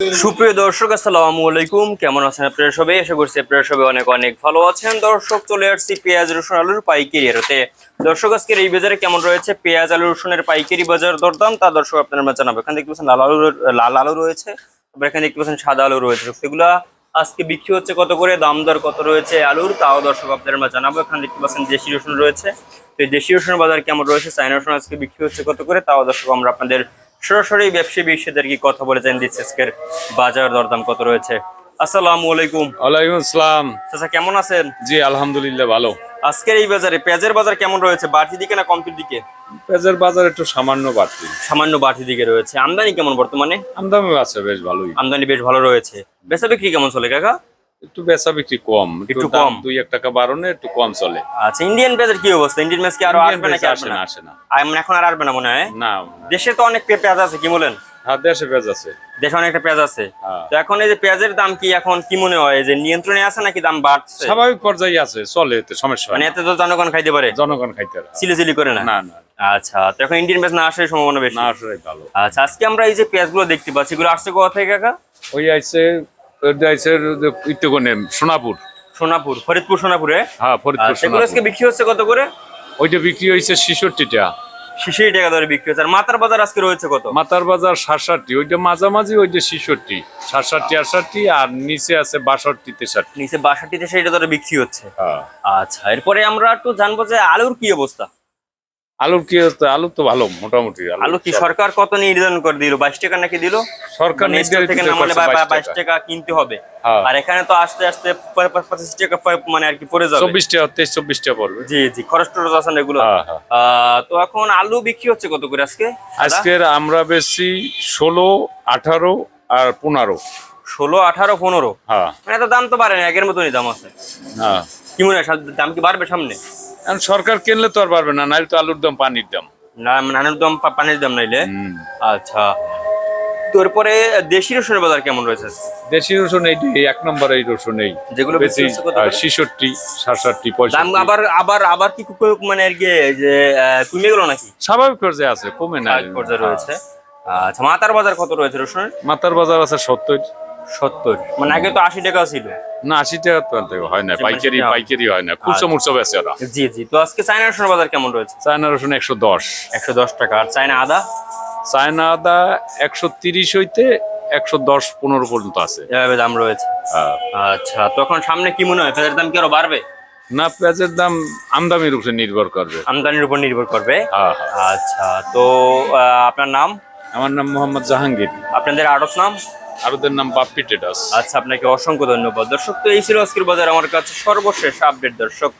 সুপ্রিয় দর্শক, আসসালামু আলাইকুম। কেমন আছেন আপনারা সবাই? আশা করছি আপনারা সবাই অনেক অনেক ভালো আছেন। দর্শক, চলে আসছি পেঁয়াজ, রসুন, আলুর পাইকারি এরতে দর্শক, আজকের এই বাজারে কেমন রয়েছে? পেঁয়াজ, আলু, রসুনের পাইকারি বাজার দরদাম। তা দর্শক, আপনারা জানাব। এখানে দেখতে পাচ্ছেন লাল আলু লাল আলু রয়েছে। তারপর এখানে দেখতে পাচ্ছেন সাদা আলু রয়েছে। সেগুলা আজকে বিক্রি হচ্ছে কত করে? দাম দর কত রয়েছে আলুর? তাও দর্শক, আপনারা আমরা জানাব। এখানে দেখতে পাচ্ছেন দেশি রসুন রয়েছে। তো এই দেশি রসুনের বাজার কেমন রয়েছে? চাইনা রসুন আজকে বিক্রি হচ্ছে কত করে? তাও দর্শক, আমরা আপনাদের সরাসরি ব্যবসায়ী বিষয়দেরকে কথা বলে জানিয়ে দিচ্ছি আজকের বাজার দরদাম কত রয়েছে। আসসালামু আলাইকুম। ওয়ালাইকুম আসসালাম। চাচা কেমন আছেন? জি আলহামদুলিল্লাহ ভালো। আজকের এই বাজারে পেঁয়াজের বাজার কেমন রয়েছে? বাড়তি দিকে না কমতির দিকে? পেঁয়াজের বাজার একটু সামান্য বাড়তি। সামান্য বাড়তি দিকে রয়েছে। আমদানি কেমন বর্তমানে? আমদানি আছে বেশ ভালোই। আমদানি বেশ ভালো রয়েছে। বেচা বিক্রি কেমন চলে কাকা? একটু বেচা বিক্রি কম। একটু কম। দুই এক টাকা বাড়ানো একটু কম চলে। আচ্ছা ইন্ডিয়ান পেঁয়াজের কি অবস্থা? ইন্ডিয়ান পেঁয়াজ কি আরও আসবে নাকি আসবে না আসে না। মানে এখন আর আসবে না মনে হয়? না। দেশে তো অনেক পেঁয়াজ আছে কি বলেন? হ্যাঁ দেশে পেঁয়াজ আছে। দেশে অনেকটা পেঁয়াজ আছে। হ্যাঁ। তো এখন এই যে পেঁয়াজের দাম কি এখন কি মনে হয়? যে নিয়ন্ত্রণে আছে নাকি দাম বাড়ছে? স্বাভাবিক পর্যায়ে আছে চলে এতে সমস্যা মানে। এতে তো জনগণ খাইতে পারে? জনগণ খাইতে পারে। চিলি চিলি করে না? না না। আচ্ছা তো এখন ইন্ডিয়ান পেঁয়াজ না আসার সম্ভাবনা বেশি? না আসলে ভালো। আচ্ছা আজকে আমরা এই যে পেঁয়াজগুলো দেখতে পাচ্ছি এগুলো আসছে কোথা থেকে কাকা? ওই আইছে সোনাপুর। সোনাপুর ফরিদপুর সোনাপুরে? হ্যাঁ ফরিদপুর আচ্ছা আজকে বিক্রি হচ্ছে কত করে? ওইটা বিক্রি হয়েছে ছিষট্টিটা। শিশির টাকা ধরে বিক্রি হচ্ছে। আর মাথার বাজার আজকে রয়েছে কত? মাতার বাজার সাতষট্টি ওইটা মাঝামাঝি ওইটা ছিষট্টি। সাতষট্টি আটষট্টি আর নিচে আছে বাষট্টি তেষট্টি। নিচে বাষট্টিতে সেইটা ধরে বিক্রি হচ্ছে। হ্যাঁ। আচ্ছা এরপরে আমরা একটু জানব যে আলুর কি অবস্থা? আলুর কি? আলু তো ভালো মোটামুটি আলু কি সরকার কত নির্ধারণ করে দিল? বাইশ টাকা নাকি দিল? সরকার মানে থেকে নামালে বাইশ টাকা। কিনতে হবে। হ্যাঁ। আর এখানে তো আস্তে আস্তে পঁচিশ টাকা মানে আর কি পড়ে যাবে। চব্বিশ টাকা তেইশ চব্বিশ টাকা পড়বে। জি জি খরচ টরচ আছে এগুলো? হ্যাঁ, হ্যাঁ। তো এখন আলু বিক্রি হচ্ছে কত করে আজকে? আজকের আমরা বেশি ষোলো আঠারো আর পনেরো। ষোলো আঠারো পনেরো? হ্যাঁ। মানে তো দাম তো বাড়ে না আগের মতনই দাম আছে। হ্যাঁ। কি মনে হয় দাম কি বাড়বে সামনে? এখন সরকার কিনলে তো আর পারবে না নাইলে তো আলুর দাম পানির দাম। না নানের দাম পানির দাম নাইলে। আচ্ছা। তারপরে দেশি রসুনের বাজার কেমন রয়েছে দেশি রসুন এই এক নম্বর এই রসুন এই। যেগুলো? ছিষট্টি সাতষট্টি পঁয়ষট্টি। আবার আবার আবার কি মানে আর কি যে কমে গেল নাকি? স্বাভাবিক পর্যায়ে আছে কমে না পর্যায়ে রয়েছে। আচ্ছা মাতার বাজার কত রয়েছে রসুনের? মাতার বাজার আছে সত্তর। সত্তর। মানে আগে তো আশি টাকা ছিল। না আশি টাকা তো হয় না আচ্ছা, পাইকারি মানে- পাইকারি হয় না খুচরো আচ্ছা। মুরসো বেচে ওরা। জি জি। তো আজকে চায়না রসুনের বাজার কেমন রয়েছে? চায়না রসুন একশো দশ। একশো দশ টাকা। আর চায়না আদা? চায়না আদা একশো তিরিশ হইতে একশো দশ পনেরো পর্যন্ত আছে। এভাবে দাম রয়েছে। হ্যাঁ। আচ্ছা তখন সামনে কি মনে হয়? পেঁয়াজের দাম কি আরও বাড়বে? না পেঁয়াজের দাম আমদানির উপর নির্ভর করবে। আমদানির উপর নির্ভর করবে? হ্যাঁ, হ্যাঁ। আচ্ছা তো আপনার নাম? আমার নাম মোহাম্মদ জাহাঙ্গীর। আপনাদের আড়ত নাম? আর ওদের নাম বাপ্পি আচ্ছা আপনাকে অসংখ্য ধন্যবাদ। দর্শক, তো এই ছিল আজকের বাজার। আমার কাছে সর্বশেষ আপডেট, দর্শক।